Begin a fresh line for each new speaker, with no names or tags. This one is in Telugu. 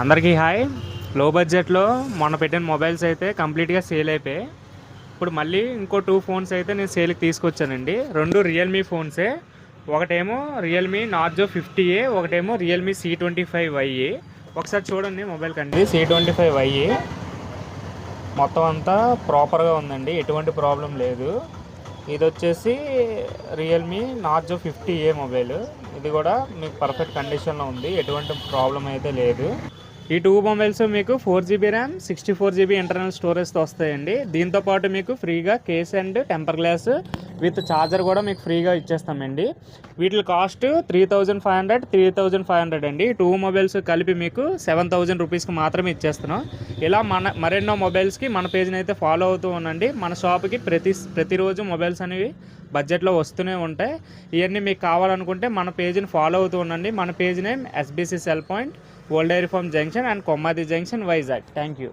అందరికీ హాయ్. లో బడ్జెట్లో మొన్న పెట్టిన మొబైల్స్ అయితే కంప్లీట్గా సేల్ అయిపోయాయి. ఇప్పుడు మళ్ళీ ఇంకో టూ ఫోన్స్ అయితే నేను సేల్కి తీసుకొచ్చానండి. రెండు రియల్మీ ఫోన్సే. ఒకటేమో రియల్మీ నార్జో ఫిఫ్టీ ఏ ఒకటేమో రియల్మీ సి ట్వంటీ ఫైవ్ వైఏ ఒకసారి చూడండి మొబైల్ కండి. సి ట్వంటీ ఫైవ్ వైఏ మొత్తం అంతా ప్రాపర్గా ఉందండి. ఎటువంటి ప్రాబ్లం లేదు. ఇది వచ్చేసి Realme Narzo fifty A mobile. ఇది కూడా మీకు పర్ఫెక్ట్ కండిషన్లో ఉంది. ఎటువంటి ప్రాబ్లం అయితే లేదు. ఈ టూ మొబైల్స్ మీకు four GB RAM sixty four GB internal స్టోరేజ్తో వస్తాయండి. దీంతో పాటు మీకు ఫ్రీగా case and temper glass with charger కూడా మీకు ఫ్రీగా ఇచ్చేస్తామండి. వీటి cost three thousand five hundred three thousand five hundred అండి. టూ మొబైల్స్ కలిపి మీకు సెవెన్ థౌజండ్ రూపీస్కి మాత్రమే ఇచ్చేస్తున్నాం. ఇలా మన మరెన్నో మొబైల్స్కి మన పేజ్ని అయితే ఫాలో అవుతూ ఉండండి. మన షాప్కి ప్రతి ప్రతిరోజు మొబైల్స్ అనేవి బడ్జెట్లో వస్తూనే ఉంటాయి. ఇవన్నీ మీకు కావాలనుకుంటే మన పేజ్ని ఫాలో అవుతూ ఉండండి. మన page name SBC cell point old dairy farm junction and Kommadi junction Vizag. Thank you.